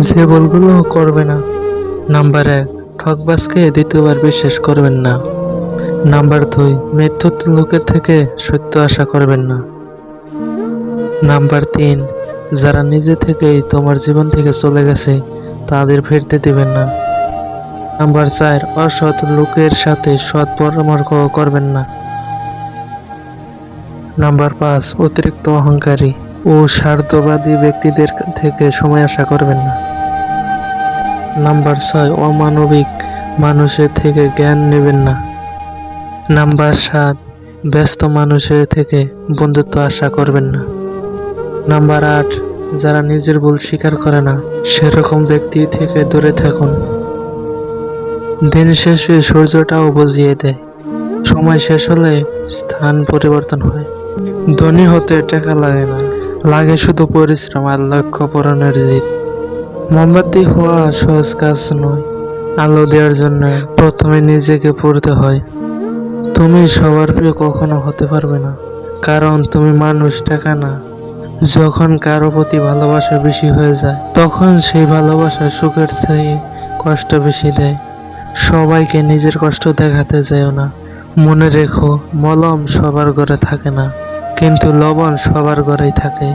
যে ভুলগুলো করবে না। নাম্বার এক ঠকবাজকে দ্বিতীয়বার বিশ্বাস করবেন না। নাম্বার দুই মৃত্যুর লোকের থেকে সত্য আশা করবেন না। নাম্বার তিন, যারা নিজে থেকেই তোমার জীবন থেকে চলে গেছে, তাদের ফিরতে দিবেন না। নাম্বার চার, অসৎ লোকের সাথে সৎ পরামর্শ করবেন না। নাম্বার পাঁচ, অতিরিক্ত অহংকারী। ও স্বার্থবাদী ব্যক্তিদের থেকে সময় আশা করবেন না। নাম্বার ছয়, অমানবিক মানুষের থেকে জ্ঞান নেবেন না। নাম্বার সাত, ব্যস্ত মানুষের থেকে বন্ধুত্ব আশা করবেন না। নাম্বার আট, যারা নিজের ভুল স্বীকার করে না, সেরকম ব্যক্তি থেকে দূরে থাকুন। দিন শেষে সূর্যটাও বুঝিয়ে দেয়। সময় শেষ হলে স্থান পরিবর্তন হয়। ধনী হতে টাকা লাগে না। লাগে শুধু পরিশ্রম আর লক্ষ্য পূরণের জিত। মোমবাতি হওয়া সহজ কাজ নয়, আলো দেওয়ার জন্য প্রথমে নিজেকে পড়তে হয়। তুমি সবার প্রিয় কখনো হতে পারবে না, কারণ তুমি মানুষ, টাকা না। যখন কারও প্রতি ভালোবাসা বেশি হয়ে যায়, তখন সেই ভালোবাসা সুখের থেকে কষ্ট বেশি দেয়। সবাইকে নিজের কষ্ট দেখাতে যেও না, মনে রেখো, মলম সবার ঘরে থাকে না। কিন্তু লবণ সবার ঘরেই থাকে।